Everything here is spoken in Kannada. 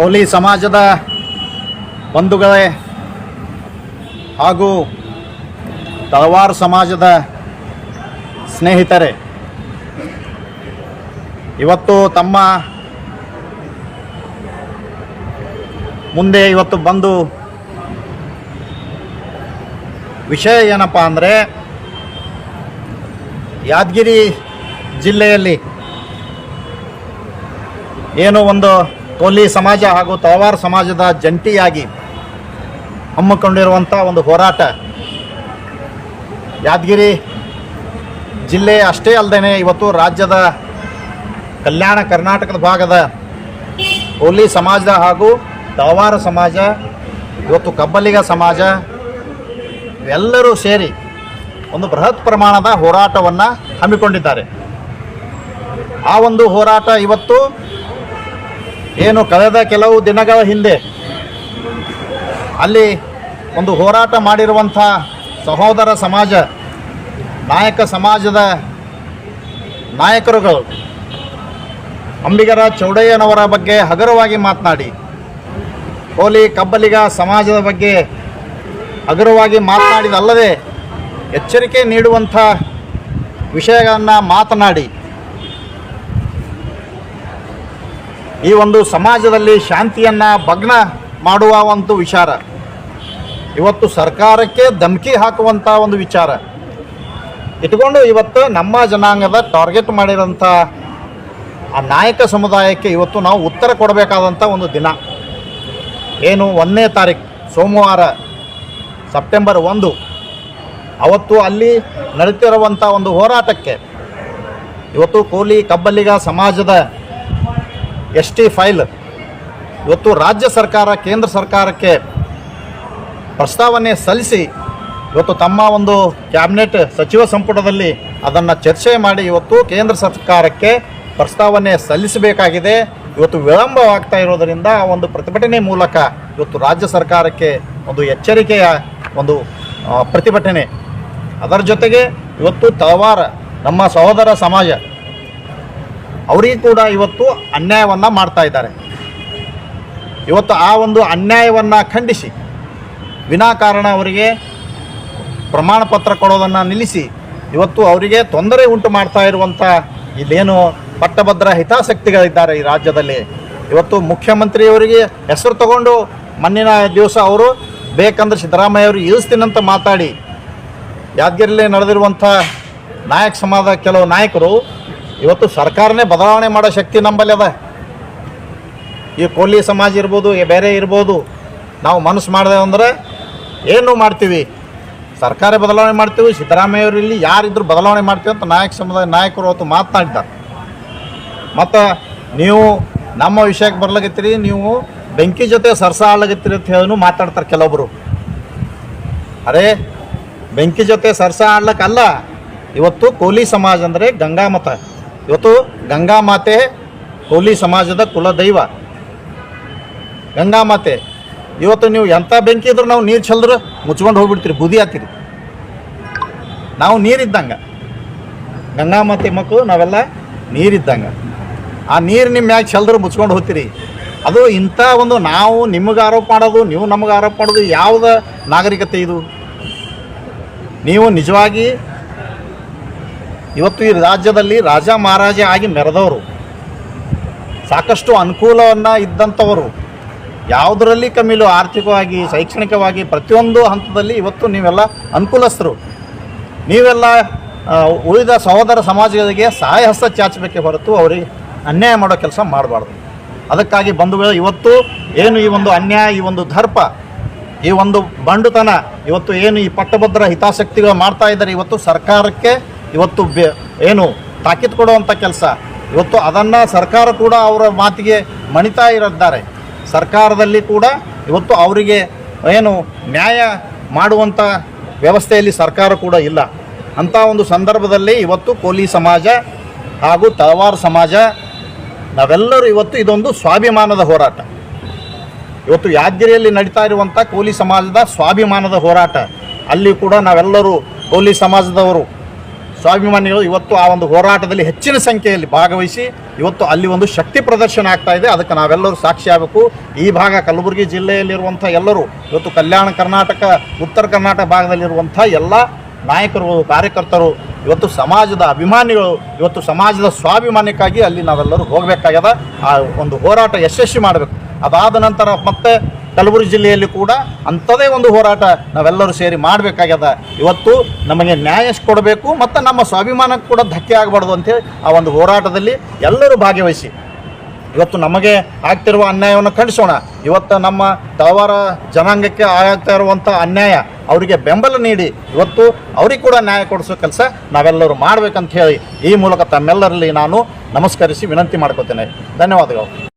ಕೋಲಿ ಸಮಾಜದ ಬಂಧುಗಳೇ ಹಾಗೂ ತಳವಾರು ಸಮಾಜದ ಸ್ನೇಹಿತರೆ, ಇವತ್ತು ತಮ್ಮ ಮುಂದೆ ಇವತ್ತು ಬಂದು ವಿಷಯ ಏನಪ್ಪ ಅಂದರೆ, ಯಾದಗಿರಿ ಜಿಲ್ಲೆಯಲ್ಲಿ ಏನೋ ಒಂದು ಕೋಲಿ ಸಮಾಜ ಹಾಗೂ ತಳವಾರ್ ಸಮಾಜದ ಜಂಟಿಯಾಗಿ ಹಮ್ಮಿಕೊಂಡಿರುವಂಥ ಒಂದು ಹೋರಾಟ. ಯಾದಗಿರಿ ಜಿಲ್ಲೆ ಅಷ್ಟೇ ಅಲ್ಲದೆ ಇವತ್ತು ರಾಜ್ಯದ ಕಲ್ಯಾಣ ಕರ್ನಾಟಕದ ಭಾಗದ ಕೋಲಿ ಸಮಾಜ ಹಾಗೂ ತಳವಾರ ಸಮಾಜ, ಇವತ್ತು ಕಬ್ಬಲಿಗ ಸಮಾಜ, ಎಲ್ಲರೂ ಸೇರಿ ಒಂದು ಬೃಹತ್ ಪ್ರಮಾಣದ ಹೋರಾಟವನ್ನು ಹಮ್ಮಿಕೊಂಡಿದ್ದಾರೆ. ಆ ಒಂದು ಹೋರಾಟ ಇವತ್ತು ಏನು ಕಳೆದ ಕೆಲವು ದಿನಗಳ ಹಿಂದೆ ಅಲ್ಲಿ ಒಂದು ಹೋರಾಟ ಮಾಡಿರುವಂಥ ಸಹೋದರ ಸಮಾಜ, ನಾಯಕ ಸಮಾಜದ ನಾಯಕರುಗಳು ಅಂಬಿಗರ ಚೌಡಯ್ಯನವರ ಬಗ್ಗೆ ಹಗುರವಾಗಿ ಮಾತನಾಡಿ, ಹೋಲಿ ಕಬ್ಬಲಿಗ ಸಮಾಜದ ಬಗ್ಗೆ ಹಗುರವಾಗಿ ಮಾತನಾಡಿದಲ್ಲದೆ ಎಚ್ಚರಿಕೆ ನೀಡುವಂಥ ವಿಷಯಗಳನ್ನು ಮಾತನಾಡಿ. ಈ ಒಂದು ಸಮಾಜದಲ್ಲಿ ಶಾಂತಿಯನ್ನು ಭಗ್ನ ಮಾಡುವ ಒಂದು ವಿಚಾರ. ಇವತ್ತು ಸರ್ಕಾರಕ್ಕೆ ಧಮಕಿ ಹಾಕುವಂಥ ಒಂದು ವಿಚಾರ. ಇಟ್ಕೊಂಡು ಇವತ್ತು ನಮ್ಮ ಜನಾಂಗದ ಟಾರ್ಗೆಟ್ ಮಾಡಿರೋಂಥ ಆ ನಾಯಕ ಸಮುದಾಯಕ್ಕೆ ಇವತ್ತು ನಾವು ಉತ್ತರ ಕೊಡಬೇಕಾದಂಥ ಒಂದು ದಿನ. ಏನು ಒಂದನೇ ತಾರೀಕು ಸೋಮವಾರ, ಸೆಪ್ಟೆಂಬರ್ ಒಂದು. ಅವತ್ತು ಅಲ್ಲಿ ನಡೀತಿರುವಂಥ ಒಂದು ಹೋರಾಟಕ್ಕೆ ಇವತ್ತು ಕೋಲಿ ಕಬ್ಬಲಿಗ ಸಮಾಜದ ಎಸ್ ಟಿ ಫೈಲ್. ಇವತ್ತು ರಾಜ್ಯ ಸರ್ಕಾರ, ಕೇಂದ್ರ ಸರ್ಕಾರಕ್ಕೆ ಪ್ರಸ್ತಾವನೆ ಸಲ್ಲಿಸಿ ಇವತ್ತು ತಮ್ಮ ಒಂದು ಕ್ಯಾಬಿನೆಟ್ ಸಚಿವ ಸಂಪುಟದಲ್ಲಿ ಅದನ್ನು ಚರ್ಚೆ ಮಾಡಿ ಇವತ್ತು ಕೇಂದ್ರ ಸರ್ಕಾರಕ್ಕೆ ಪ್ರಸ್ತಾವನೆ ಸಲ್ಲಿಸಬೇಕಾಗಿದೆ. ಇವತ್ತು ವಿಳಂಬವಾಗ್ತಾ ಇರೋದರಿಂದ ಒಂದು ಪ್ರತಿಭಟನೆ ಮೂಲಕ ಇವತ್ತು ರಾಜ್ಯ ಸರ್ಕಾರಕ್ಕೆ ಒಂದು ಎಚ್ಚರಿಕೆಯ ಒಂದು ಪ್ರತಿಭಟನೆ. ಅದರ ಜೊತೆಗೆ ಇವತ್ತು ತಲವಾರ ನಮ್ಮ ಸಹೋದರ ಸಮಾಜ ಅವರಿಗೆ ಕೂಡ ಇವತ್ತು ಅನ್ಯಾಯವನ್ನು ಮಾಡ್ತಾ ಇದ್ದಾರೆ. ಇವತ್ತು ಆ ಒಂದು ಅನ್ಯಾಯವನ್ನು ಖಂಡಿಸಿ ವಿನಾಕಾರಣ ಅವರಿಗೆ ಪ್ರಮಾಣ ಪತ್ರ ಕೊಡೋದನ್ನು ನಿಲ್ಲಿಸಿ, ಇವತ್ತು ಅವರಿಗೆ ತೊಂದರೆ ಉಂಟು ಮಾಡ್ತಾ ಇರುವಂಥ ಇಲ್ಲೇನು ಪಟ್ಟಭದ್ರ ಹಿತಾಸಕ್ತಿಗಳಿದ್ದಾರೆ ಈ ರಾಜ್ಯದಲ್ಲಿ. ಇವತ್ತು ಮುಖ್ಯಮಂತ್ರಿಯವರಿಗೆ ಹೆಸರು ತಗೊಂಡು ಮಣ್ಣಿನ ದಿವಸ ಅವರು ಬೇಕಂದ್ರೆ ಸಿದ್ದರಾಮಯ್ಯ ಅವರು ಇಳಿಸ್ತೀನಂತ ಮಾತಾಡಿ ಯಾದಗಿರಿಯಲ್ಲಿ ನಡೆದಿರುವಂಥ ನಾಯಕ ಸಮಾಜದ ಕೆಲವು ನಾಯಕರು ಇವತ್ತು ಸರ್ಕಾರನೇ ಬದಲಾವಣೆ ಮಾಡೋ ಶಕ್ತಿ ನಂಬಲ್ಲಿ ಅದ. ಈ ಕೋಲಿ ಸಮಾಜ ಇರ್ಬೋದು ಬೇರೆ ಇರ್ಬೋದು, ನಾವು ಮನಸ್ಸು ಮಾಡಿದೆ ಅಂದರೆ ಏನು ಮಾಡ್ತೀವಿ? ಸರ್ಕಾರ ಬದಲಾವಣೆ ಮಾಡ್ತೀವಿ ಸಿದ್ದರಾಮಯ್ಯ ಅವರು ಇಲ್ಲಿ ಯಾರಿದ್ರು ಬದಲಾವಣೆ ಮಾಡ್ತೀವಿ ಅಂತ ನಾಯಕ ಸಮುದಾಯ ನಾಯಕರು ಅವತ್ತು ಮಾತನಾಡಿದ್ದಾರೆ ಮತ್ತು ನೀವು ನಮ್ಮ ವಿಷಯಕ್ಕೆ ಬರ್ಲಾಗತ್ತೀರಿ, ನೀವು ಬೆಂಕಿ ಜೊತೆ ಸರ್ಸ ಆಡ್ಲಾಗತ್ತೀರಿ ಅಂತ ಹೇಳಿ ಮಾತಾಡ್ತಾರೆ ಕೆಲವೊಬ್ಬರು ಅರೆ, ಬೆಂಕಿ ಜೊತೆ ಸರ್ಸ ಆಡ್ಲಕ್ಕಲ್ಲ ಇವತ್ತು ಕೋಲಿ ಸಮಾಜ ಅಂದರೆ ಗಂಗಾಮತ ಇವತ್ತು ಗಂಗಾ ಮಾತೆ ಕೋಲಿ ಸಮಾಜದ ಕುಲದೈವ. ಗಂಗಾ ಮಾತೆ, ಇವತ್ತು ನೀವು ಎಂಥ ಬೆಂಕಿ ಇದ್ರು ನಾವು ನೀರು ಚೆಲ್ದ್ರೆ ಮುಚ್ಕೊಂಡು ಹೋಗ್ಬಿಡ್ತೀರಿ, ಬುದಿ ಹಾಕ್ತೀರಿ. ನಾವು ನೀರಿದ್ದಂಗೆ. ಗಂಗಾ ಮಾತೆ ಮಕ್ಕಳು, ನಾವೆಲ್ಲ ನೀರಿದ್ದಂಗೆ. ಆ ನೀರು ನಿಮ್ಮ ಮ್ಯಾಗ ಚೆಲ್ದ್ರೆ ಮುಚ್ಕೊಂಡು ಹೋಗ್ತೀರಿ. ಅದು ಇಂಥ ಒಂದು ನಾವು ನಿಮಗೆ ಆರೋಪ ಮಾಡೋದು, ನೀವು ನಮಗೆ ಆರೋಪ ಮಾಡೋದು, ಯಾವುದ ನಾಗರಿಕತೆ ಇದು? ನೀವು ನಿಜವಾಗಿ ಇವತ್ತು ಈ ರಾಜ್ಯದಲ್ಲಿ ರಾಜ ಮಹಾರಾಜ ಆಗಿ ಮೆರೆದವರು, ಸಾಕಷ್ಟು ಅನುಕೂಲವನ್ನು ಇದ್ದಂಥವರು, ಯಾವುದರಲ್ಲಿ ಕಮ್ಮಿಲು ಆರ್ಥಿಕವಾಗಿ, ಶೈಕ್ಷಣಿಕವಾಗಿ ಪ್ರತಿಯೊಂದು ಹಂತದಲ್ಲಿ ಇವತ್ತು ನೀವೆಲ್ಲ ಅನುಕೂಲಸ್ಥರು. ನೀವೆಲ್ಲ ಉಳಿದ ಸಹೋದರ ಸಮಾಜಗಳಿಗೆ ಸಹಾಯ ಹಸ್ತ ಚಾಚಬೇಕೆ ಹೊರತು ಅವರಿಗೆ ಅನ್ಯಾಯ ಮಾಡೋ ಕೆಲಸ ಮಾಡಬಾರ್ದು. ಅದಕ್ಕಾಗಿ ಬಂಧುಗಳು, ಇವತ್ತು ಏನು ಈ ಒಂದು ಅನ್ಯಾಯ, ಈ ಒಂದು ದರ್ಪ, ಈ ಒಂದು ಬಂಡುತನ, ಇವತ್ತು ಏನು ಈ ಪಟ್ಟಭದ್ರ ಹಿತಾಸಕ್ತಿಗಳು ಮಾಡ್ತಾ ಇದ್ದಾರೆ, ಇವತ್ತು ಸರ್ಕಾರಕ್ಕೆ ಇವತ್ತು ಏನು ತಾಕೀತು ಕೊಡುವಂಥ ಕೆಲಸ. ಇವತ್ತು ಅದನ್ನು ಸರ್ಕಾರ ಕೂಡ ಅವರ ಮಾತಿಗೆ ಮಣಿತಾ ಇರಿದ್ದಾರೆ. ಸರ್ಕಾರದಲ್ಲಿ ಕೂಡ ಇವತ್ತು ಅವರಿಗೆ ಏನು ನ್ಯಾಯ ಮಾಡುವಂಥ ವ್ಯವಸ್ಥೆಯಲ್ಲಿ ಸರ್ಕಾರ ಕೂಡ ಇಲ್ಲ. ಅಂಥ ಒಂದು ಸಂದರ್ಭದಲ್ಲಿ ಇವತ್ತು ಕೋಲಿ ಸಮಾಜ ಹಾಗೂ ತಳವಾರು ಸಮಾಜ ನಾವೆಲ್ಲರೂ ಇವತ್ತು ಇದೊಂದು ಸ್ವಾಭಿಮಾನದ ಹೋರಾಟ. ಇವತ್ತು ಯಾದಗಿರಿಯಲ್ಲಿ ನಡೀತಾ ಇರುವಂಥ ಕೋಲಿ ಸಮಾಜದ ಸ್ವಾಭಿಮಾನದ ಹೋರಾಟ. ಅಲ್ಲಿ ಕೂಡ ನಾವೆಲ್ಲರೂ ಕೋಲಿ ಸಮಾಜದವರು ಸ್ವಾಭಿಮಾನಿಗಳು ಇವತ್ತು ಆ ಒಂದು ಹೋರಾಟದಲ್ಲಿ ಹೆಚ್ಚಿನ ಸಂಖ್ಯೆಯಲ್ಲಿ ಭಾಗವಹಿಸಿ ಇವತ್ತು ಅಲ್ಲಿ ಒಂದು ಶಕ್ತಿ ಪ್ರದರ್ಶನ ಆಗ್ತಾ ಇದೆ. ಅದಕ್ಕೆ ನಾವೆಲ್ಲರೂ ಸಾಕ್ಷಿ ಆಗಬೇಕು. ಈ ಭಾಗ ಕಲಬುರಗಿ ಜಿಲ್ಲೆಯಲ್ಲಿರುವಂಥ ಎಲ್ಲರೂ, ಇವತ್ತು ಕಲ್ಯಾಣ ಕರ್ನಾಟಕ, ಉತ್ತರ ಕರ್ನಾಟಕ ಭಾಗದಲ್ಲಿರುವಂಥ ಎಲ್ಲ ನಾಯಕರು, ಕಾರ್ಯಕರ್ತರು, ಇವತ್ತು ಸಮಾಜದ ಅಭಿಮಾನಿಗಳು, ಇವತ್ತು ಸಮಾಜದ ಸ್ವಾಭಿಮಾನಕ್ಕಾಗಿ ಅಲ್ಲಿ ನಾವೆಲ್ಲರೂ ಹೋಗಬೇಕಾಗ್ಯದ. ಆ ಒಂದು ಹೋರಾಟ ಯಶಸ್ವಿ ಮಾಡಬೇಕು. ಅದಾದ ನಂತರ ಮತ್ತೆ ಕಲಬುರಗಿ ಜಿಲ್ಲೆಯಲ್ಲಿ ಕೂಡ ಅಂಥದೇ ಒಂದು ಹೋರಾಟ ನಾವೆಲ್ಲರೂ ಸೇರಿ ಮಾಡಬೇಕಾಗ್ಯದ. ಇವತ್ತು ನಮಗೆ ನ್ಯಾಯ ಕೊಡಬೇಕು ಮತ್ತು ನಮ್ಮ ಸ್ವಾಭಿಮಾನಕ್ಕೆ ಕೂಡ ಧಕ್ಕೆ ಆಗಬಾರ್ದು ಅಂತೇಳಿ ಆ ಒಂದು ಹೋರಾಟದಲ್ಲಿ ಎಲ್ಲರೂ ಭಾಗವಹಿಸಿ. ಇವತ್ತು ನಮಗೆ ಆಗ್ತಿರುವ ಅನ್ಯಾಯವನ್ನು ಖಂಡಿಸೋಣ. ಇವತ್ತು ನಮ್ಮ ತಳವಾರ ಜನಾಂಗಕ್ಕೆ ಆಗ್ತಾ ಇರುವಂಥ ಅನ್ಯಾಯ ಅವರಿಗೆ ಬೆಂಬಲ ನೀಡಿ ಇವತ್ತು ಅವ್ರಿಗೆ ಕೂಡ ನ್ಯಾಯ ಕೊಡಿಸೋ ಕೆಲಸ ನಾವೆಲ್ಲರೂ ಮಾಡಬೇಕಂತ ಹೇಳಿ ಈ ಮೂಲಕ ತಮ್ಮೆಲ್ಲರಲ್ಲಿ ನಾನು ನಮಸ್ಕರಿಸಿ ವಿನಂತಿ ಮಾಡ್ಕೋತೇನೆ. ಧನ್ಯವಾದಗಳು.